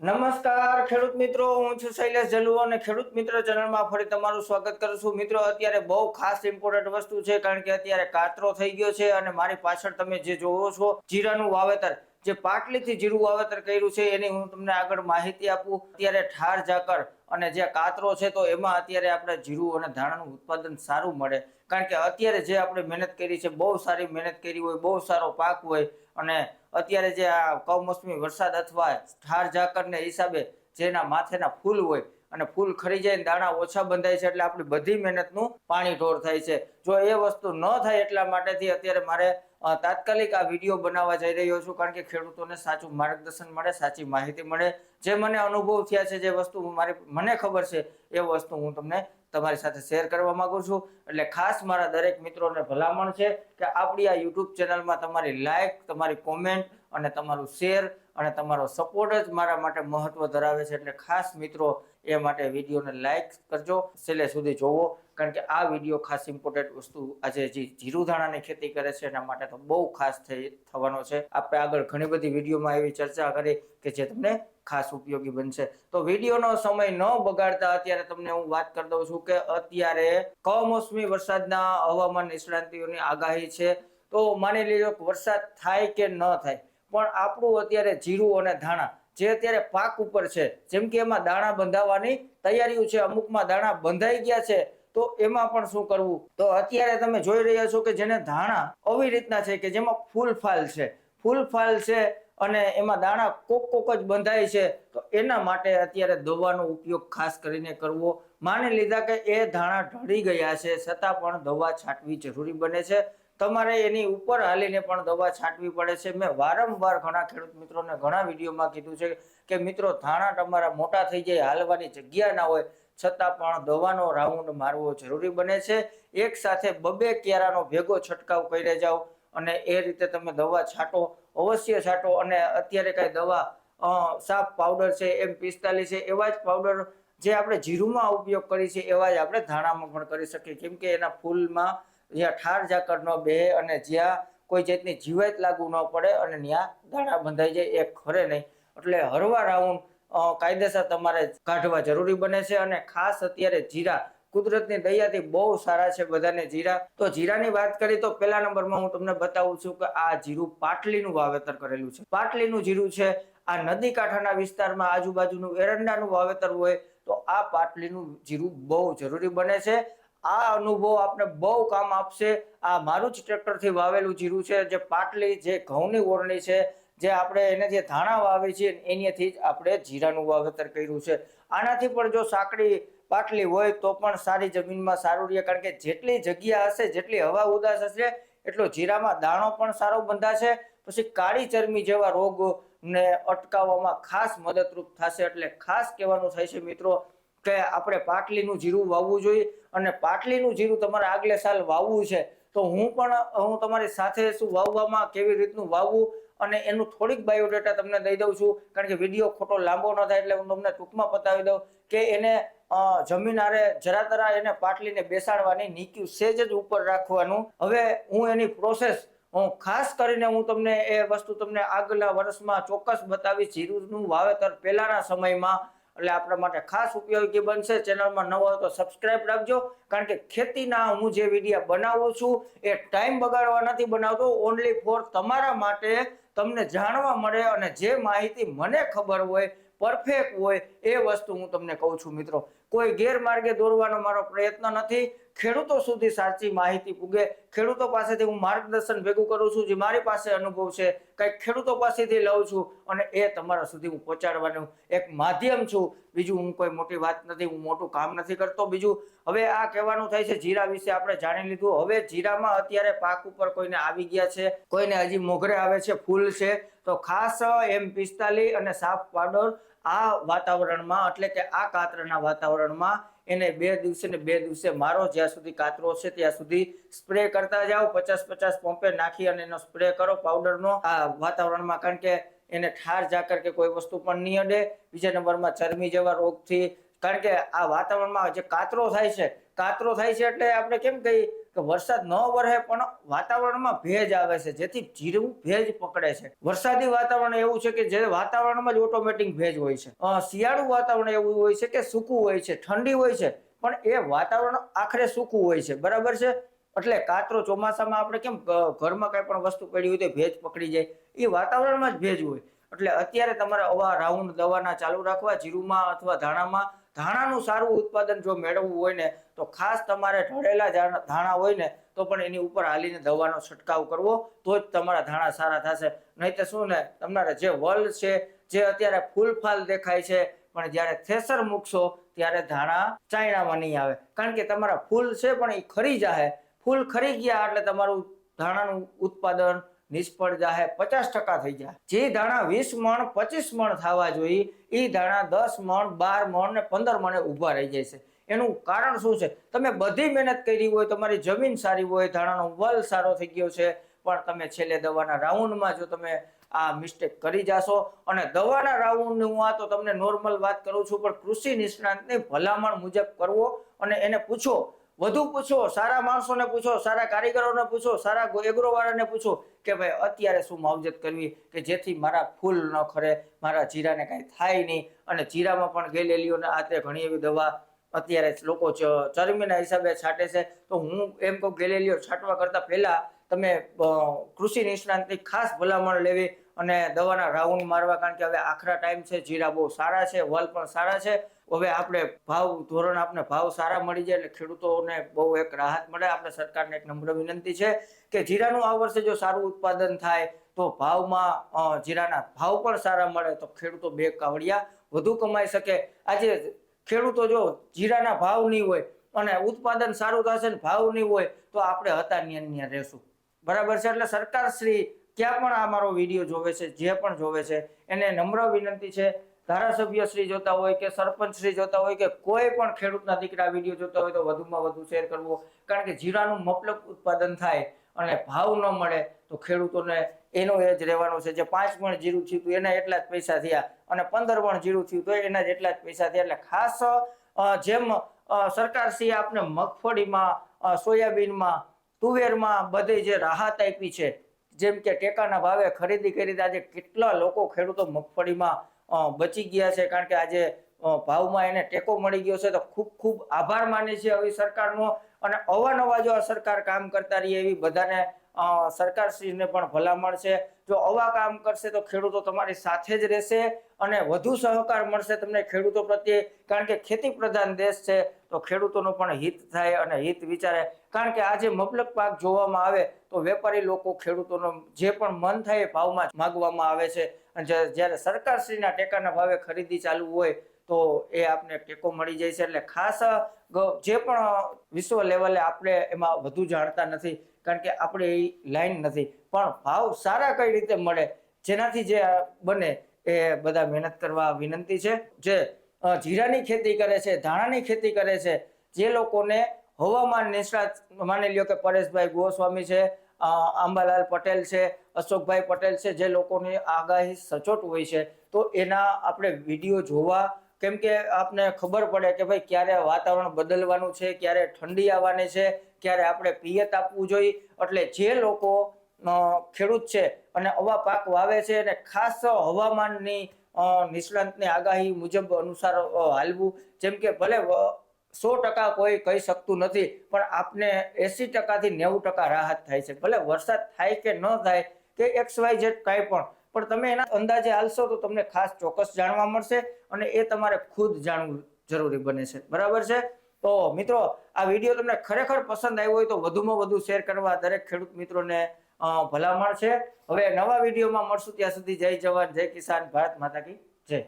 નમસ્કાર, ખેડૂત મિત્રો. હું છું શૈલેષ જલુ અને ખેડૂત મિત્ર ચેનલમાં ફરી તમારું સ્વાગત કરું છું. મિત્રો, અત્યારે બહુ ખાસ ઇમ્પોર્ટન્ટ વસ્તુ છે કારણ કે અત્યારે કાતરો થઈ ગયો છે અને મારી પાછળ તમે જે જોવો છો, જીરાનું વાવેતર. જે પાટલીથી જીરું વાવેતર કર્યું છે, એની હું તમને આગળ માહિતી આપું. અત્યારે ઠાર જાકર અને જે કાતરો છે, તો એમાં અત્યારે આપણે જીરું અને ધાણાનું ઉત્પાદન સારું મળે. કારણ કે અત્યારે જે આપણે મહેનત કરી છે, બહુ સારી મહેનત કરી હોય, બહુ સારો પાક હોય અને અત્યારે જે આ કમોસમી વરસાદ અથવા ઠાર ઝાકરને હિસાબે જેના માથેના ફૂલ હોય અને ફૂલ ખરી જાય દાણા ઓછા બંધાય છે એટલે આપણી બધી મહેનતનું પાણી ઢોર થાય છે. જો એ વસ્તુ ન થાય એટલા માટેથી અત્યારે મારે તાત્કાલિક આ વીડિયો બનાવવા જઈ રહ્યો છું કારણ કે ખેડૂતોને સાચું માર્ગદર્શન મળે, સાચી માહિતી મળે. જે મને અનુભવ થયા છે, જે વસ્તુ મારી, મને ખબર છે, એ વસ્તુ હું તમને તમારી સાથે શેર કરવા માંગુ છું. એટલે ખાસ મારા દરેક મિત્રોને ભલામણ છે કે આપણી આ યુટ્યુબ ચેનલમાં તમારી લાઇક તમારી કોમેન્ટ અને તમારું શેર અને તમારો સપોર્ટ જ મારા માટે મહત્વ ધરાવે છે. એટલે ખાસ મિત્રો એ માટે વિડીયોને લાઈક કરજો. છેલ્લે સુધી જોવો, કારણ કે આ વીડિયો ખાસ ઇમ્પોર્ટન્ટ વસ્તુ આજે જે જીરું ધાણાની ખેતી કરે છે, એના માટે તો બહુ ખાસ થઈ, થવાનો છે. આપણે આગળ ઘણી બધી વિડીયોમાં એવી ચર્ચા કરી કે જે તમને ખાસ ઉપયોગી બનશે. તો વિડીયોનો સમય ન બગાડતા અત્યારે તમને હું વાત કરી દઉં છું કે અત્યારે કમોસમી વરસાદના હવામાન નિષ્ણાંતિઓની આગાહી છે. તો માની લીધો વરસાદ થાય કે ન થાય, પણ આપણું અત્યારે જીરું અને ધાણા જે અત્યારે પાક ઉપર છે, જેમ કે એમાં દાણા બંધાવવાની તૈયારીઓ છે, અમુકમાં દાણા બંધાઈ ગયા છે, તો એમાં પણ શું કરવું? તો અત્યારે તમે જોઈ રહ્યા છો કે જેને ધાણા આવી રીતના છે કે જેમાં ફૂલ ફાલ છે. ફૂલ ફાલ છે અને એમાં દાણા કોક કોક જ બંધાય છે, તો એના માટે અત્યારે દવાનો ઉપયોગ ખાસ કરીને કરવો. માની લીધા કે એ ધાણા ઢળી ગયા છે, છતાં પણ દવા છાંટવી જરૂરી બને છે. તમારે એની ઉપર હાલીને પણ દવા છાંટવી પડે છે. મેં વારંવાર ઘણા ખેડૂત મિત્રોને ઘણા વિડીયોમાં કીધું છે કે, મિત્રો, ધાણા તમારા મોટા થઈ જાય, હાલવાની જગ્યા ના હોય, છતાં પણ દવાનો રાઉન્ડ મારવો જરૂરી બને છે. એક સાથે બબે ક્યારાનો ભેગો છંટકાવ કરી જાઓ અને એ રીતે તમે દવા છાંટો, અવશ્ય છાંટો અને અત્યારે કઈ દવા સાફ પાવડર છે, એમ પિસ્તાલીસ છે, એવા જ પાવડર જે આપણે જીરુમાં ઉપયોગ કરી છે, એવા જ આપણે ધાણામાં પણ કરી શકીએ. કેમ કે એના ફૂલમાં જ્યાં ઠાર ઝાકળ ન બે અને જ્યાં કોઈ જાતની જીવાત લાગુ ન પડે અને ત્યાં દાણા બંધાઈ જાય, એ ખરે નહીં. એટલે હરવા રાઉન્ડ કાયદેસર તમારે કાઢવા જરૂરી બને છે અને ખાસ અત્યારે જીરા. કુદરતની દયાથી બહુ સારા છે બધાને જીરા. તો જીરાની વાત કરી તો પહેલા નંબરમાં હું તમને બતાવું છું કે આ જીરું પાટલીનું વાવેતર કરેલું છે. પાટલીનું જીરું છે, આ નદી કાંઠાના વિસ્તારમાં આજુબાજુનું એરંડાનું વાવેતર હોય તો આ પાટલીનું જીરું બહુ જરૂરી બને છે. આ અનુભવ આપણે બહુ કામ આપશે. આ મારું જ ટ્રેક્ટરથી વાવેલું જીરું છે, જે પાટલી, જે ઘઉંની ઓરણી છે, જે આપણે એને જે ધાણા વાવી છે એનાથી જ આપણે જીરાનું વાવેતર કર્યું છે. આનાથી પણ જો સાંકડી પાટલી હોય તો પણ સારી જમીનમાં સારું રહે, કારણ કે જેટલી જગ્યા હશે, જેટલી હવા ઉદાસ હશે, એટલો જીરામાં દાણો પણ સારો બંધાશે. પછી કાળી ચરમી જેવા રોગને અટકાવવામાં ખાસ મદદરૂપ થશે, એટલે ખાસ કહેવાનું થાય છે મિત્રો કે આપણે પાટલીનું જીરું વાવવું જોઈએ અને પાટલીનું જીરું તમારે આગલે સાલ વાવવું છે, તો હું પણ, હું તમારી સાથે શું વાવવામાં કેવી રીતનું વાવવું અને એનું થોડીક બાયોડેટા તમને દઈ દઉં છું, કારણ કે વીડિયો ખોટો લાંબો ન થાય એટલે હું તમને ટૂંકમાં બતાવી દઉં કે એને જમીન આરે જરા તરા એને પાટલીને બેસાડવાની નીક્યું સેજ જ ઉપર રાખવાનું. હવે હું એની પ્રોસેસ હું ખાસ કરીને હું તમને એ વસ્તુ તમને આગલા વર્ષમાં ચોક્કસ બતાવીશ, જીરુનું વાવેતર પહેલાના સમયમાં એટલે આપણા માટે ખાસ ઉપયોગી બનશે. ચેનલમાં નવો હોય તો સબસ્ક્રાઇબ રાખજો. કારણ કે ખેતીના હું જે વિડીયા બનાવું છું, એ ટાઈમ બગાડવા નથી બનાવતો. ઓનલી ફોર તમારા માટે તમને જાણવા મળે અને જે માહિતી મને ખબર હોય પરફેક્ટ હોય એ વસ્તુ હું તમને કહું છું મિત્રો. કોઈ ગેરમાર્ગે દોરવાનો મારો પ્રયત્ન નથી. ખેડૂતો સુધી સાચી માહિતી પૂગે. ખેડૂતો પાસેથી હું માર્ગદર્શન ભેગું કરું છું, જે મારી પાસે અનુભવ છે. કંઈક ખેડૂતો પાસેથી લઉં છું અને એ તમારા સુધી હું પહોંચાડવાનું એક માધ્યમ છું. બીજું હું કોઈ મોટી વાત નથી, હું મોટું કામ નથી કરતો. બીજું, હવે આ કહેવાનું થાય છે જીરા વિશે આપણે જાણી લીધું. હવે જીરામાં અત્યારે પાક ઉપર કોઈને આવી ગયા છે, કોઈને હજી મોગરે આવે છે, ફૂલ છે. તો ખાસ એમ પિસ્તાલીસ અને સાફ પાવડર આ વાતાવરણમાં, એટલે કે આ કાતરના વાતાવરણમાં એને બે દિવસે ને બે દિવસે મારો જ્યાં સુધી કાતરો છે ત્યાં સુધી સ્પ્રે કરતા જાઓ. પચાસ પચાસ પંપે નાખી અને એનો સ્પ્રે કરો. પાવડરનો આ વાતાવરણમાં, કારણ કે એને ઠાર ઝાકર કે કોઈ વસ્તુ પણ નહીં અડે. બીજા નંબરમાં ચરમી જેવા રોગથી, કારણ કે આ વાતાવરણમાં જે કાતરો થાય છે, કાતરો થાય છે એટલે આપણે કેમ કહીએ? કે વરસાદ ન વરહે પણ વાતાવરણમાં ભેજ આવે છે. જેથી જીરું ભેજ પકડે છે. વરસાદી વાતાવરણ એવું છે કે જે વાતાવરણમાં જ ઓટોમેટિક ભેજ હોય છે. શિયાળુ વાતાવરણ એવું હોય છે કે સૂકું હોય છે, ઠંડી હોય છે, પણ એ વાતાવરણ આખરે સૂકું હોય છે. બરાબર છે? એટલે કાતરો ચોમાસામાં આપણે કેમ ઘરમાં કઈ પણ વસ્તુ પડી હોય તો ભેજ પકડી જાય. એ વાતાવરણમાં જ ભેજ હોય. એટલે અત્યારે તમારે આવા રાઉન્ડ દવાના ચાલુ રાખવા, જીરુમાં અથવા ધાણામાં ધાણાનું સારું ઉત્પાદન જો મેળવવું હોય ને, તો ખાસ તમારે ઢળેલા ધાણા હોય ને, તો પણ એની ઉપર હાલીને દવાનો છંટકાવ કરવો, તો જ તમારા ધાણા સારા થશે. નહીં તો શું ને, તમારા જે વલ છે, જે અત્યારે ફૂલ ફાલ દેખાય છે, પણ જ્યારે થ્રેસર મૂકશો, ત્યારે ધાણા ચાયણામાં નહીં આવે. કારણ કે તમારા ફૂલ છે પણ એ ખરી જાય ફૂલ ખરી ગયા એટલે તમારું ધાણાનું ઉત્પાદન નિષ્ફળ જાહે, પચાસ ટકા થઈ જાય જે દાણા વીસ મણ, પચીસ મણ થવા જોઈએ એ દાણા દસ મણ, બાર મણ ને પંદર મણે ઊભા રહી જાય છે. એનું કારણ શું છે? તમે બધી મહેનત કરી હોય, તમારી જમીન સારી હોય દાણાનો વલ સારો થઈ ગયો છે, પણ તમે છેલ્લે દવાના રાઉન્ડમાં જો તમે આ મિસ્ટેક કરી જાશો, અને દવાના રાઉન્ડ હું આ તો તમને નોર્મલ વાત કરું છું, પણ કૃષિ નિષ્ણાંતની ભલામણ મુજબ કરવો અને એને પૂછો વધુ પૂછો, સારા માણસોને પૂછો, સારા કારીગરોને પૂછો, સારા એગ્રોવાળાને પૂછો કે ભાઈ અત્યારે શું માવજત કરવી કે જેથી મારા ફૂલ ન ખરે, મારા જીરાને કાંઈ થાય નહીં અને જીરામાં પણ ગેલેલીઓને આતે ઘણી એવી દવા અત્યારે લોકો ચરમીના હિસાબે છાંટે છે. તો હું એમ કહું ગેલેલીઓ છાંટવા કરતાં પહેલાં તમે કૃષિ નિષ્ણાંતની ખાસ ભલામણ લેવી અને દવાના રાઉન્ડ મારવા, કારણ કે હવે આખરા ટાઈમ છે, જીરા બહુ સારા છે, વલ પણ સારા છે. હવે આપણે ભાવ, ધોરણ આપણે ભાવ સારા મળી જાય એટલે ખેડૂતોને બહુ એક રાહત મળે. આપણે સરકારને એક નમ્ર વિનંતી છે કે જીરાનું આ વર્ષે જો સારું ઉત્પાદન થાય, તો ભાવમાં જીરાના ભાવ પણ સારા મળે, તો ખેડૂતો બે કાવડિયા વધુ કમાઈ શકે. આજે ખેડૂતો જો જીરાના ભાવ નહીં હોય અને ઉત્પાદન સારું થશે ને ભાવ નહીં હોય, તો આપણે હતા ન્યા ને રહેશું. બરાબર છે? એટલે સરકાર શ્રી ક્યાં પણ આ મારો વીડિયો જોવે છે, જે પણ જોવે છે, એને નમ્ર વિનંતી છે. ધારાસભ્ય શ્રી જોતા હોય કે સરપંચ શ્રી જોતા હોય કે કોઈ પણ ખેડૂતના દીકરા વીડિયો જોતા હોય તો વધુમાં વધુ શેર કરવો. કારણ કે જીરાનું મફલક ઉત્પાદન થાય અને ભાવ ન મળે તો ખેડૂતોને એનો એ જ રહેવાનો છે. જે પાંચ મણ જીરું થયું હતું એના એટલા જ પૈસા થયા અને પંદર મણ જીરું થયું તો એના જ એટલા જ પૈસા થયા. એટલે ખાસ જેમ સરકાર સરકારશ્રીએ આપણે મગફળીમાં સોયાબીનમાં, તુવેરમાં બધે જે રાહત આપી છે જેમ કે ટેકાના ભાવે ખરીદી કરી આજે કેટલા લોકો ખેડૂતો મગફળીમાં બચી ગયા છે. કારણ કે આજે ભાવમાં એને ટેકો મળી ગયો છે. તો ખૂબ ખૂબ આભાર માને છે આવી સરકારનો. અને અવાનવા જો આ સરકાર કામ કરતા રહી એવી બધાને સરકારશ્રીને પણ ભલામણ છે. જો આવા કામ કરશે તો ખેડૂતો તમારી સાથે જ રહેશે અને વધુ સહકાર મળશે તમને ખેડૂતો પ્રત્યે. કારણ કે ખેતી પ્રધાન દેશ છે તો ખેડૂતોનું પણ હિત થાય અને હિત વિચારે. કારણ કે આજે મબલક પાક જોવામાં આવે તો વેપારી લોકો ખેડૂતોનો જે પણ મન થાય એ ભાવમાં માગવામાં આવે છે. અને જ્યારે સરકારશ્રીના ટેકાના ભાવે ખરીદી ચાલુ હોય તો એ આપને ટેકો મળી જાય છે. એટલે ખાસ જે પણ વિશ્વ લેવલે આપણે એમાં વધુ જાણતા નથી, કારણ કે આપણે એ લાઈન નથી. પણ ભાવ સારા કઈ રીતે મળે? જેનાથી જે બને એ બધા મહેનત કરવા વિનંતી છે. જે જીરાની ખેતી કરે છે, ધાણાની ખેતી કરે છે, જે લોકોને હવામાન નિષ્ણાત, માની લ્યો કે પરેશભાઈ ગોસ્વામી છે આંબાલાલ પટેલ છે, અશોકભાઈ પટેલ છે, જે લોકોની આગાહી સચોટ હોય છે, તો એના આપણે વીડિયો જોવા કેમ કે આપને ખબર પડે કે ભાઈ ક્યારે વાતાવરણ બદલવાનું છે, ક્યારે ઠંડી આવવાની છે, ક્યારે આપણે પિયત આપવું જોઈએ. એટલે જે લોકો ખેડૂત છે અને આવા પાક વાવે છે અને ખાસ હવામાનની નિષ્ણાંતની આગાહી મુજબ અનુસાર હાલવું. જેમ કે ભલે સો ટકા કોઈ કહી શકતું નથી, પણ આપને એસી ટકાથી નેવું ટકા રાહત થાય છે. ભલે વરસાદ થાય કે ન થાય, કે એક્સ વાય ઝેડ કાંઈ પણ પણ તમે એના અંદાજે હાલશો તો તમને ખાસ ચોક્કસ જાણવા મળશે અને એ તમારે ખુદ જાણવું જરૂરી બને છે. બરાબર છે? તો મિત્રો, આ વીડિયો તમને ખરેખર પસંદ આવ્યો હોય તો વધુમાં વધુ શેર કરવા દરેક ખેડૂત મિત્રોને ભલામણ છે. હવે નવા વિડીયોમાં મળશું ત્યાં સુધી જય જવાન, જય કિસાન, ભારત માતા કી જય.